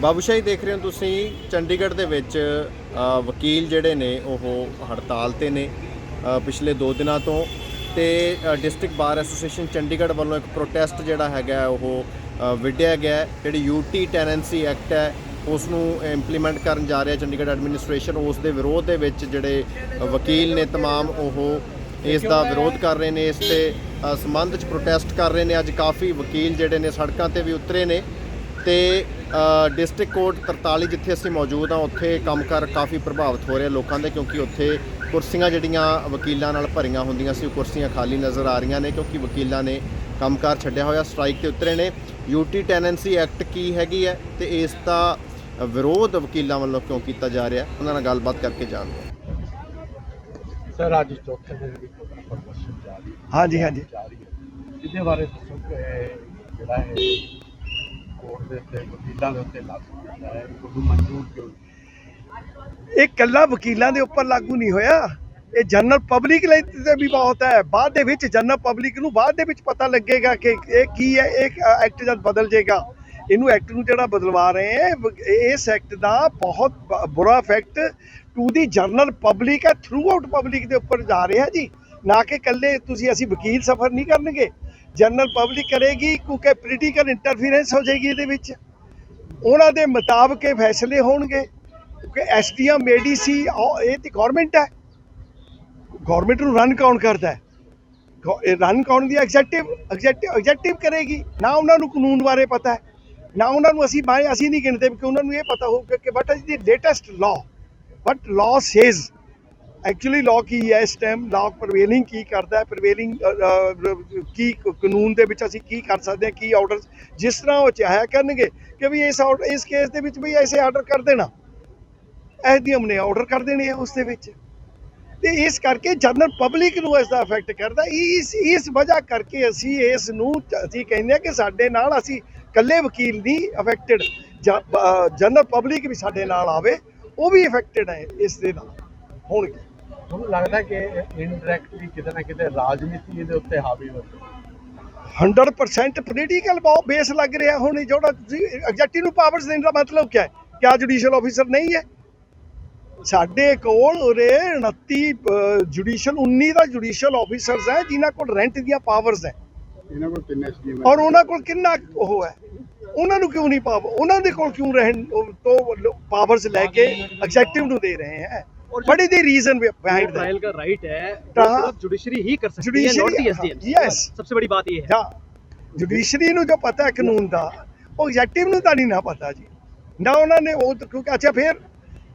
ਬਾਬੂਸ਼ਾਹੀ ਦੇਖ ਰਹੇ ਹੋ ਤੁਸੀਂ ਚੰਡੀਗੜ੍ਹ ਦੇ ਵਿੱਚ ਵਕੀਲ ਜਿਹੜੇ ਨੇ ਉਹ ਹੜਤਾਲ ਤੇ ਨੇ ਪਿਛਲੇ 2 ਦਿਨਾਂ ਤੋਂ ਤੇ ਡਿਸਟ੍ਰਿਕਟ ਬਾਰ ਐਸੋਸੀਏਸ਼ਨ ਚੰਡੀਗੜ੍ਹ ਵੱਲੋਂ ਇੱਕ ਪ੍ਰੋਟੈਸਟ ਜਿਹੜਾ ਹੈਗਾ ਉਹ ਵਿੱਢਿਆ ਗਿਆ ਜਿਹੜੀ ਯੂਟੀ ਟੈਨੈਂਸੀ ਐਕਟ ਹੈ ਉਸ ਨੂੰ ਇੰਪਲੀਮੈਂਟ ਕਰਨ ਜਾ ਰਿਹਾ ਚੰਡੀਗੜ੍ਹ ਐਡਮਿਨਿਸਟ੍ਰੇਸ਼ਨ ਉਸ ਦੇ ਵਿਰੋਧ ਦੇ ਵਿੱਚ ਜਿਹੜੇ ਵਕੀਲ ਨੇ तमाम ਉਹ ਇਸ ਦਾ ਵਿਰੋਧ ਕਰ ਰਹੇ ਨੇ ਇਸ ਤੇ ਸੰਬੰਧ ਵਿੱਚ ਪ੍ਰੋਟੈਸਟ ਕਰ ਰਹੇ ਨੇ ਅੱਜ ਕਾਫੀ ਵਕੀਲ ਜਿਹੜੇ ਨੇ ਸੜਕਾਂ ਤੇ ਵੀ ਉਤਰੇ ਨੇ ਤੇ ਡਿਸਟ੍ਰਿਕਟ ਕੋਰਟ 43 ਜਿੱਥੇ ਅਸੀਂ ਮੌਜੂਦ ਆ ਉੱਥੇ ਕੰਮਕਾਰ ਕਾਫੀ ਪ੍ਰਭਾਵਿਤ ਹੋ ਰਿਹਾ ਲੋਕਾਂ ਦੇ ਕਿਉਂਕਿ ਉੱਥੇ ਕੁਰਸੀਆਂ ਜਿਹੜੀਆਂ ਵਕੀਲਾਂ ਨਾਲ ਭਰੀਆਂ ਹੁੰਦੀਆਂ ਸੀ ਉਹ ਕੁਰਸੀਆਂ ਖਾਲੀ ਨਜ਼ਰ ਆ ਰਹੀਆਂ ਨੇ ਕਿਉਂਕਿ ਵਕੀਲਾਂ ਨੇ ਕੰਮਕਾਰ ਛੱਡਿਆ ਹੋਇਆ ਸਟ੍ਰਾਈਕ ਤੇ ਉਤਰੇ ਨੇ ਯੂਟੀ ਟੈਨੈਂਸੀ ਐਕਟ ਕੀ ਹੈਗੀ ਹੈ ਤੇ ਇਸ ਦਾ ਵਿਰੋਧ ਵਕੀਲਾਂ ਵੱਲੋਂ ਕਿਉਂ ਕੀਤਾ ਜਾ ਰਿਹਾ ਉਹਨਾਂ ਨਾਲ ਗੱਲਬਾਤ ਕਰਕੇ ਜਾਣਦੇ ਸਰ ਅੱਜ ਚੌਥੇ ਦਿਨ ਦੀ ਪ੍ਰਦਰਸ਼ਨ ਜਾਰੀ ਹਾਂਜੀ ਹਾਂਜੀ ਜਿਹਦੇ ਬਾਰੇ ਦੱਸੋ ਕਿ ਜਿਹੜਾ ਹੈ ਦੇ ਉੱਤੇ ਹੈ ਇਹ ਕੱਲਾ ਵਕੀਲਾਂ ਦੇ ਉੱਪਰ ਲਾਗੂ ਨਹੀਂ ਹੋਇਆ ਇਹ ਜਨਰਲ ਪਬਲਿਕ ਲਈ ਤੇ ਵੀ ਬਹੁਤ ਹੈ ਬਾਅਦ ਦੇ ਵਿੱਚ ਜਨਰਲ ਪਬਲਿਕ ਨੂੰ ਬਾਅਦ ਦੇ ਵਿੱਚ ਪਤਾ ਲੱਗੇਗਾ ਕਿ ਇਹ ਕੀ ਹੈ ਇਹ ਐਕਟ ਜਦ ਬਦਲ ਜਾਏਗਾ ਇਹਨੂੰ ਐਕਟ ਨੂੰ ਜਿਹੜਾ ਬਦਲਵਾ ਰਹੇ ਹੈ ਵ- ਇਸ ਐਕਟ ਦਾ ਬਹੁਤ ਬੁਰਾ effect to the general public ਹੈ ਥਰੂ ਆਊਟ ਪਬਲਿਕ ਦੇ ਉੱਪਰ ਜਾ ਰਿਹਾ ਜੀ ਨਾ ਕਿ ਕੱਲੇ ਤੁਸੀਂ ਅਸੀਂ ਵਕੀਲ ਸਫਰ ਨਹੀਂ ਕਰਨਗੇ ਜਨਰਲ ਪਬਲਿਕ ਕਰੇਗੀ ਕਿਉਂਕਿ ਪੋਲੀਟੀਕਲ ਇੰਟਰਫੀਰੈਂਸ ਹੋ ਜਾਏਗੀ ਇਹਦੇ ਵਿੱਚ ਉਹਨਾਂ ਦੇ ਮੁਤਾਬਕ ਇਹ ਫੈਸਲੇ ਹੋਣਗੇ ਕਿਉਂਕਿ ਐਸਡੀਐਮ ਮੈਡੀਸੀ ਇਹ ਤੇ ਗਵਰਨਮੈਂਟ ਹੈ ਗਵਰਨਮੈਂਟ ਨੂੰ ਰਨ ਕੌਣ ਕਰਦਾ ਹੈ ਰਨ ਕੌਣ ਦੀ ਐਗਜ਼ੈਕਟਿਵ ਐਗਜ਼ੈਕਟਿਵ ਐਗਜ਼ੈਕਟਿਵ ਕਰੇਗੀ ਨਾ ਉਹਨਾਂ ਨੂੰ ਕਾਨੂੰਨ ਬਾਰੇ ਪਤਾ ਹੈ ਨਾ ਉਹਨਾਂ ਨੂੰ ਅਸੀਂ ਬਾਰੇ ਅਸੀਂ ਨਹੀਂ ਗਿਣਦੇ ਕਿ ਉਹਨਾਂ ਨੂੰ ਇਹ ਪਤਾ ਹੋਊਗਾ ਕਿ what is the latest law what law says actually law ਕੀ ਹੈ ਇਸ ਟਾਈਮ ਲਾਅ ਪ੍ਰਵੇਲਿੰਗ ਕੀ ਕਰਦਾ ਹੈ ਪ੍ਰਵੇਲਿੰਗ ਕੀ ਕਾਨੂੰਨ ਦੇ ਵਿੱਚ ਅਸੀਂ ਕੀ ਕਰ ਸਕਦੇ ਹਾਂ ਕੀ ਆਰਡਰ ਜਿਸ ਤਰ੍ਹਾਂ ਉਹ ਚਾਹਿਆ ਕਰਨਗੇ ਕਿ ਵੀ ਇਸ ਆਰਡਰ ਇਸ ਕੇਸ ਦੇ ਵਿੱਚ ਵੀ ਐਸੇ ਆਰਡਰ ਕਰ ਦੇਣਾ ਐਸ ਦੀ ਹਮਨੇ ਆਰਡਰ ਕਰ ਦੇਣੀ ਹੈ ਉਸ ਦੇ ਵਿੱਚ ਤੇ ਇਸ ਕਰਕੇ ਜਨਰਲ ਪਬਲਿਕ ਨੂੰ ਇਸ ਦਾ ਇਫੈਕਟ ਕਰਦਾ ਇਸ ਇਸ ਵਜ੍ਹਾ ਕਰਕੇ ਅਸੀਂ ਇਸ ਨੂੰ ਅਸੀਂ ਕਹਿੰਦੇ ਆ ਕਿ ਸਾਡੇ ਨਾਲ ਅਸੀਂ ਇਕੱਲੇ ਵਕੀਲ ਨਹੀਂ ਅਫੈਕਟਡ ਜਨਰਲ ਪਬਲਿਕ ਵੀ ਸਾਡੇ ਨਾਲ ਆਵੇ ਉਹ ਵੀ ਇਫੈਕਟਡ ਹੈ ਇਸ ਦੇ ਨਾਲ ਹੋਣਗੇ ਤੁਹਾਨੂੰ ਲੱਗਦਾ ਕਿ ਇਨਡਾਇਰੈਕਟਲੀ ਕਿਤੇ ਨਾ ਕਿਤੇ ਰਾਜਨੀਤੀ ਦੇ ਉੱਤੇ ਹਾਵੀ ਹੋ ਰਹੀ 100% ਪੋਲੀਟੀਕਲ ਬਹੁਤ ਬੇਸ ਲੱਗ ਰਿਹਾ ਹੁਣ ਜਿਹੜਾ ਐਗਜੈਕਟਿਵ ਨੂੰ ਪਾਵਰਸ ਦੇਣ ਦਾ ਮਤਲਬ ਕੀ ਹੈ ਕਿਆ ਜੁਡੀਸ਼ੀਅਲ ਆਫੀਸਰ ਨਹੀਂ ਹੈ ਸਾਡੇ ਕੋਲ ਉਰੇ 29 ਜੁਡੀਸ਼ੀਅਲ 19 ਦਾ ਜੁਡੀਸ਼ੀਅਲ ਆਫੀਸਰਸ ਹੈ ਜਿਨ੍ਹਾਂ ਕੋਲ ਰੈਂਟ ਦੀਆਂ ਪਾਵਰਸ ਹੈ ਇਹਨਾਂ ਕੋਲ ਕਿੰਨੇ ਸਕੀਮ ਔਰ ਉਹਨਾਂ ਕੋਲ ਕਿੰਨਾ ਉਹ ਹੈ ਉਹਨਾਂ ਨੂੰ ਕਿਉਂ ਨਹੀਂ ਪਾਵਰ ਉਹਨਾਂ ਦੇ ਕੋਲ ਕਿਉਂ ਰਹਿਣ ਤੋਂ ਪਾਵਰਸ ਲੈ ਕੇ ਐਗਜ਼ੈਕਟਿਵ ਨੂੰ ਦੇ ਰਹੇ ਹੈ what is the reason behind that trial ka right judiciary ਹੀ ਕਰ ਸਕਦੀ ਹੈ सकती है नॉट द एसडीएम यस सबसे बड़ी बात ये है ਜੁਡੀਸ਼ਰੀ ਨੂੰ ਜੋ ਪਤਾ ਹੈ ਕਾਨੂੰਨ ਦਾ ਉਹ ਐਗਜ਼ੈਕਟਿਵ ਨੂੰ ਤਾਂ ਨਹੀਂ ਨਾ ਪਤਾ ਜੀ ਨਾ ਉਹਨਾਂ ਨੇ ਉਹ ਕਿਉਂਕਿ ਅੱਛਾ ਫਿਰ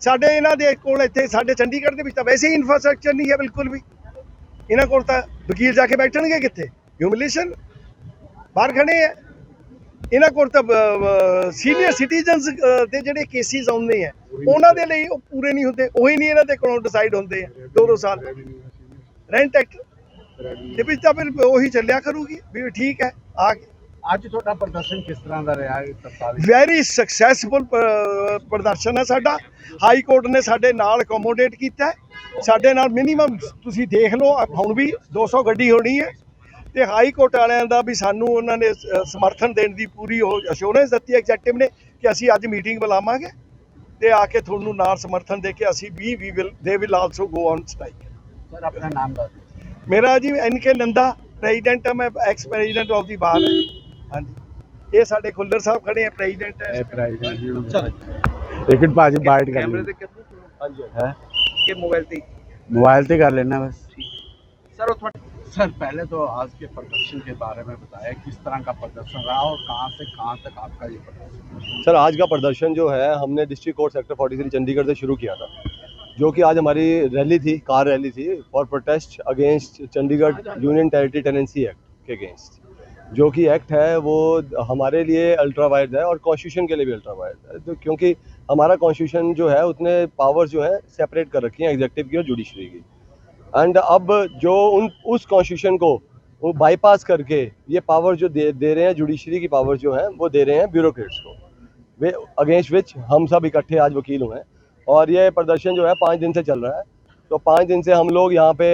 ਸਾਡੇ ਇਹਨਾਂ ਦੇ ਕੋਲ ਇੱਥੇ ਸਾਡੇ ਚੰਡੀਗੜ੍ਹ ਦੇ ਵਿੱਚ ਤਾਂ ਵੈਸੇ ਹੀ ਇਨਫਰਾਸਟ੍ਰਕਚਰ ਨਹੀਂ ਹੈ ਬਿਲਕੁਲ ਵੀ ਇਹਨਾਂ ਕੋਲ ਤਾਂ ਵਕੀਲ ਜਾ ਕੇ ਬੈਠਣਗੇ ਕਿੱਥੇ ਹਿਊਮਿਲੇਸ਼ਨ ਬਾਹਰ ਖੜੇ ਹੈ ਇਹਨਾਂ ਕੋਲ ਤਾਂ ਸੀਨੀਅਰ ਸਿਟੀਜ਼ਨਸ ਦੇ ਜਿਹੜੇ ਕੇਸਿਸ ਆਉਂਦੇ ਆ ਉਹਨਾਂ ਦੇ ਲਈ ਉਹ ਪੂਰੇ ਨਹੀਂ ਹੁੰਦੇ ਉਹੀ ਨਹੀਂ ਇਹਨਾਂ ਦੇ ਕੋਲੋਂ ਡਿਸਾਈਡ ਹੁੰਦੇ ਆ ਦੋ ਦੋ ਸਾਲ ਰੈਂਟ ਐਕਟ ਤੇ ਵੀ ਤਾਂ ਫਿਰ ਉਹੀ ਚੱਲਿਆ ਕਰੂਗੀ ਵੀ ਠੀਕ ਹੈ ਆ ਕੇ ਅੱਜ ਤੁਹਾਡਾ ਪ੍ਰਦਰਸ਼ਨ ਕਿਸ ਤਰ੍ਹਾਂ ਦਾ ਰਿਹਾ ਹੈ ਵੈਰੀ ਸਕਸੈਸਫੁਲ ਪ੍ਰਦਰਸ਼ਨ ਹੈ ਸਾਡਾ ਹਾਈ ਕੋਰਟ ਨੇ ਸਾਡੇ ਨਾਲ ਅਕੋਮੋਡੇਟ ਕੀਤਾ ਸਾਡੇ ਨਾਲ ਮਿਨੀਮਮ ਤੁਸੀਂ ਦੇਖ ਲਓ ਹੁਣ ਵੀ 200 ਗੱਡੀ ਹੋਣੀ ਹੈ ਤੇ ਹਾਈ ਕੋਰਟ ਵਾਲਿਆਂ ਦਾ ਵੀ ਸਾਨੂੰ ਉਹਨਾਂ ਨੇ ਸਮਰਥਨ ਦੇਣ ਦੀ ਪੂਰੀ ਉਹ ਅਸ਼ੋਰੈਂਸ ਦਿੱਤੀ ਐਗਜ਼ੈਕਟਿਵ ਨੇ ਕਿ ਅਸੀਂ ਅੱਜ ਮੀਟਿੰਗ ਬੁਲਾਵਾਂਗੇ ਤੇ ਆ ਕੇ ਤੁਹਾਨੂੰ ਨਾਲ ਸਮਰਥਨ ਦੇ ਕੇ ਅਸੀਂ ਵੀ we will they will also go on strike sir ਆਪਣਾ ਨਾਮ ਦੱਸੋ ਮੇਰਾ ਜੀ ਐਨ ਕੇ ਨੰਦਾ ਪ੍ਰੈਜ਼ੀਡੈਂਟ ਹਾਂ ਮੈਂ ex president of the bar ਹਾਂਜੀ ਇਹ ਸਾਡੇ ਖੁੱਲਰ ਸਾਹਿਬ ਖੜੇ ਆ ਪ੍ਰੈਜ਼ੀਡੈਂਟ ਹੈ ਪ੍ਰੈਜ਼ੀਡੈਂਟ ਜੀ ਲੇਕਿਨ ਭਾਜੀ ਬਾਈਟ ਕਰ ਕੈਮਰੇ ਤੇ ਹਾਂਜੀ ਹੈ ਕਿ ਮੋਬਾਈਲ ਤੇ ਮੋਬਾਈਲ ਤੇ ਕਰ ਲੈਣਾ ਬਸ ਸਰ ਉਹ ਤੁਹਾਡੇ सर पहले तो आज के प्रदर्शन के बारे में बताया किस तरह का प्रदर्शन रहा और कहां से कहां तक आपका ये प्रदर्शन सर आज का प्रदर्शन जो है हमने district court sector forty three Chandigarh से शुरू किया था जो कि आज हमारी रैली थी कार रैली थी for protest against Chandigarh union territory tenancy act के अगेंस्ट जो कि एक्ट है वो हमारे लिए अल्ट्रा है और कॉन्स्टिट्यूशन के लिए भी अल्ट्रा है तो क्योंकि हमारा कॉन्स्टिट्यूशन जो है उतने पावर्स जो है सेपरेट कर रखी हैं एग्जेक्टिव की और जुडिशरी की एंड अब जो उन उस कॉन्स्टिट्यूशन को वो बाईपास करके ये पावर जो दे दे रहे हैं जुडिशरी की पावर जो है वो दे रहे हैं ब्यूरोक्रेट्स को वे अगेंस्ट विच हम सब इकट्ठे आज वकील हुए हैं और ये प्रदर्शन जो है पाँच दिन से चल रहा है तो पाँच दिन से हम लोग यहाँ पे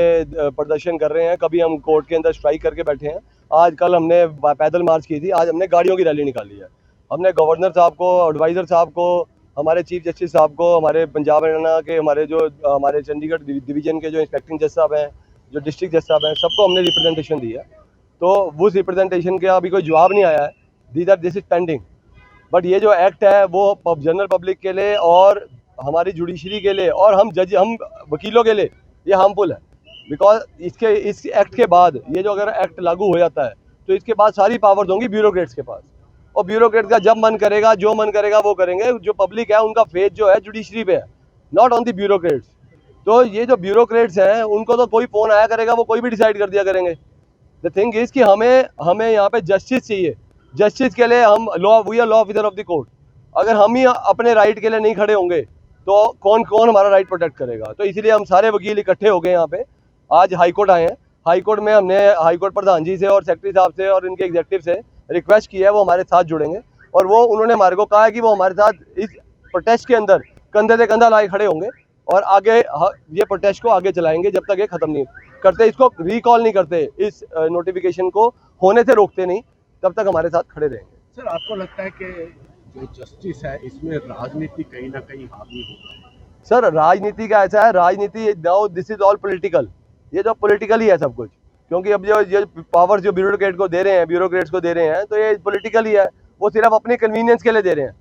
प्रदर्शन कर रहे हैं कभी हम कोर्ट के अंदर स्ट्राइक करके बैठे हैं आज कल हमने पैदल मार्च की थी आज हमने गाड़ियों की रैली निकाली है हमने गवर्नर साहब को एडवाइज़र साहब को हमारे चीफ जस्टिस साहब को हमारे पंजाब हरियाणा के हमारे जो हमारे चंडीगढ़ डिवीजन के जो इंस्पेक्टिंग जज साहब हैं जो डिस्ट्रिक्ट जज साहब हैं सबको हमने रिप्रेजेंटेशन दिया है तो उस रिप्रेजेंटेशन का अभी कोई जवाब नहीं आया है these are this is pending but ये जो एक्ट है वो जनरल पब्लिक के लिए और हमारी जुडिशरी के लिए और हम जज हम वकीलों के लिए ये हार्मफुल है बिकॉज इसके इस एक्ट के बाद ये जो अगर एक्ट लागू हो जाता है तो इसके बाद सारी पावर्स होंगी ब्यूरोक्रेट्स के पास और ब्यूरोक्रेट का जब मन करेगा जो मन करेगा वो करेंगे जो पब्लिक है उनका फेथ जो है जुडिशरी पे है नॉट ऑन दी ब्यूरोक्रेट्स तो ये जो ब्यूरोक्रेट्स हैं उनको तो कोई फ़ोन आया करेगा वो कोई भी डिसाइड कर दिया करेंगे द थिंग इज़ कि हमें हमें यहाँ पे जस्टिस चाहिए जस्टिस के लिए हम law we are law officer of the court अगर हम ही अपने राइट के लिए नहीं खड़े होंगे तो कौन कौन हमारा राइट प्रोटेक्ट करेगा तो इसलिए हम सारे वकील इकट्ठे हो गए यहाँ पे आज हाईकोर्ट आए हैं हाईकोर्ट में हमने हाईकोर्ट प्रधान जी से और सेक्रेटरी साहब से और इनके एग्जेक्टिव से रिक्वेस्ट की है वो हमारे साथ जुड़ेंगे और वो उन्होंने हमारे को कहा है कि वो हमारे साथ इस प्रोटेस्ट के अंदर कंधे से कंधा लाए खड़े होंगे और आगे ये प्रोटेस्ट को आगे चलाएंगे जब तक ये खत्म नहीं करते इसको रिकॉल नहीं करते इस नोटिफिकेशन को होने से रोकते नहीं तब तक हमारे साथ खड़े रहेंगे सर आपको लगता है कि जो जस्टिस है इसमें राजनीति कहीं ना कहीं हावी होगा सर राजनीति का ऐसा है राजनीति now this is all political ये जो पॉलिटिकल ही है सब कुछ क्योंकि अब जो ये पावर जो ब्यूरोक्रेट को दे रहे हैं ब्यूरोक्रेट्स को दे रहे हैं तो ये पोलिटिकल ही है वो सिर्फ अपने कन्वीनियंस के लिए दे रहे हैं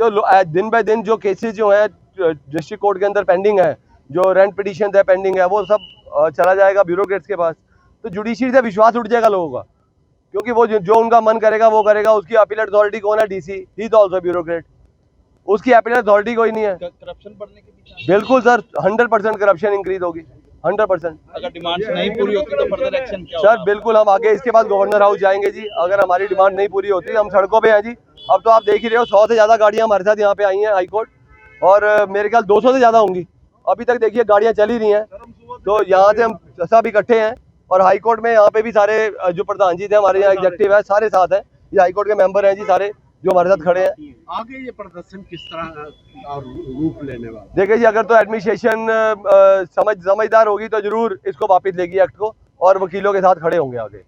तो दिन बाय दिन जो केसेस जो है डिस्ट्रिक्ट कोर्ट के अंदर पेंडिंग है जो रेंट पिटिशन है पेंडिंग है वो सब चला जाएगा ब्यूरोक्रेट्स के पास तो जुडिशरी से विश्वास उठ जाएगा लोगों का क्योंकि वो जो उनका मन करेगा वो करेगा उसकी अपील अथॉरिटी कौन है see he is also bureaucrat उसकी अपील अथॉरिटी कोई नहीं है करप्शन बढ़ने के बिल्कुल sir hundred percent corruption increase होगी हंड्रेड परसेंट अगर डिमांड नहीं पूरी होती तो फर्दर एक्शन क्या सर बिल्कुल हम आगे इसके बाद गवर्नर हाउस जाएंगे जी अगर हमारी डिमांड नहीं पूरी होती हम सड़कों पे हैं जी अब तो आप देख ही रहे हो सौ से ज़्यादा गाड़ियाँ हमारे साथ यहाँ पे आई हैं हाईकोर्ट और मेरे ख्याल दो से ज़्यादा होंगी अभी तक देखिए गाड़ियाँ चल ही रही हैं तो यहाँ से हम सब इकट्ठे हैं और हाईकोर्ट में यहाँ पे भी सारे जो प्रधान जी थे हमारे यहाँ एग्जेक्टिव है सारे साथ हैं ये हाईकोर्ट के मेम्बर हैं जी सारे जो हमारे साथ खड़े हैं आगे ये प्रदर्शन किस तरह रूप लेने वाला देखिए जी अगर तो एडमिनिस्ट्रेशन समझ समझदार होगी तो जरूर इसको वापस लेगी एक्ट को और वकीलों के साथ खड़े होंगे आगे